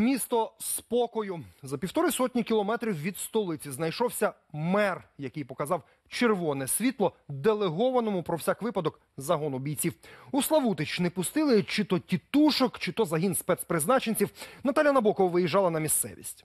Місто спокою за півтори сотні кілометрів від столиці знайшовся мер, який показав червоне світло делегованому про всяк випадок загону бійців. У Славутич не пустили чи то тітушок, чи то загін спецпризначенців. Наталя Набокова виїжджала на місцевість.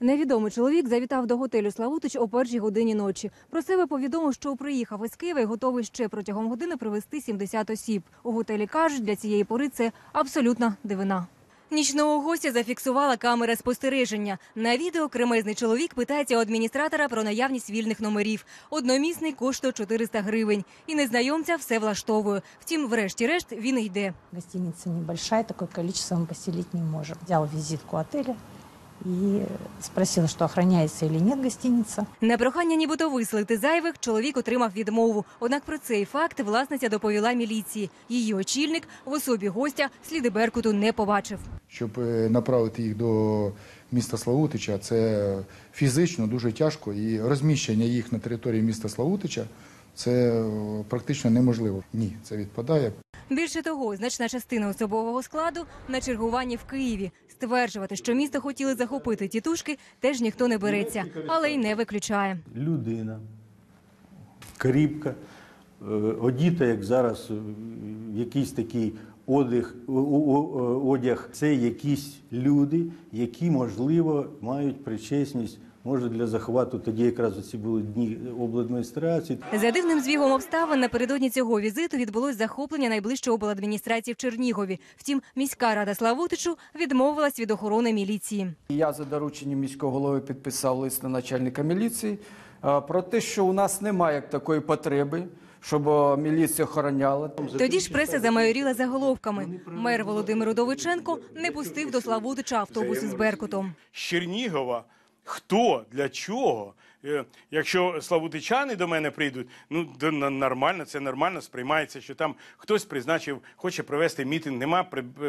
Невідомий чоловік завітав до готелю Славутич о першій годині ночі. Про себе повідомив, що приїхав із Києва і готовий ще протягом години привезти 70 осіб. У готелі кажуть, для цієї пори це абсолютна дивина. Нічного гостя зафіксувала камера спостереження. На відео кремезний чоловік питається у адміністратора про наявність вільних номерів. Одномісний коштує 400 гривень. І незнайомця все влаштовує. Втім, врешті-решт він йде. Гостиниця небольшая, таке кількість ми поселити не можемо. Взял візитку отеля и спросила, что охраняется или нет гостиница. На прохання нібито виселити зайвих чоловік отримав відмову. Однак про цей факт власниця доповіла міліції. Її очільник в особі гостя сліди Беркуту не побачив. щоб е, направити їх до міста Славутича, це фізично дуже тяжко, і розміщення їх на території міста Славутича це е, практично неможливо. Ні, це відпадає. Більше того, значна частина особового складу на чергуванні в Києві. Стверджувати, що місто хотіли захопити тітушки, теж ніхто не береться, але й не виключає. людина, кріпка, е, одіта, як зараз, е, якийсь такий одяг, одяг. Це якісь люди, які, можливо, мають причесність, може, для захвату. Тоді якраз оці були дні обладміністрації. За дивним звігом обставин напередодні цього візиту відбулось захоплення найближчої обладміністрації в Чернігові. Втім, міська рада Славутичу відмовилась від охорони міліції. Я за дорученням міського голови підписав лист на начальника міліції про те, що у нас немає такої потреби, щоб міліція охороняла. Тоді ж преса замайоріла заголовками. Мер Володимир Удовиченко не пустив до Славутича автобуси з Беркутом. з Чернігова. Хто для чого? Е, Якщо славутичани до мене прийдуть, ну нормально, це нормально сприймається, що там хтось призначив, хоче провести мітинг. Нема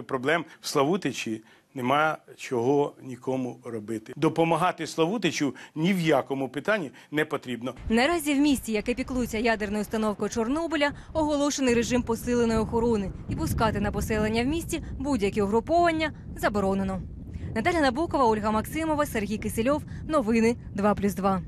проблем в Славутичі. Нема чого нікому робити. Допомагати Славутичу ні в якому питанні не потрібно. Наразі в місті, яке піклується ядерною установкою Чорнобиля, оголошений режим посиленої охорони і пускати на поселення в місті будь-які угруповання заборонено. Наталя Набокова, Ольга Максимова, Сергій Кисельов. Новини 2+,2.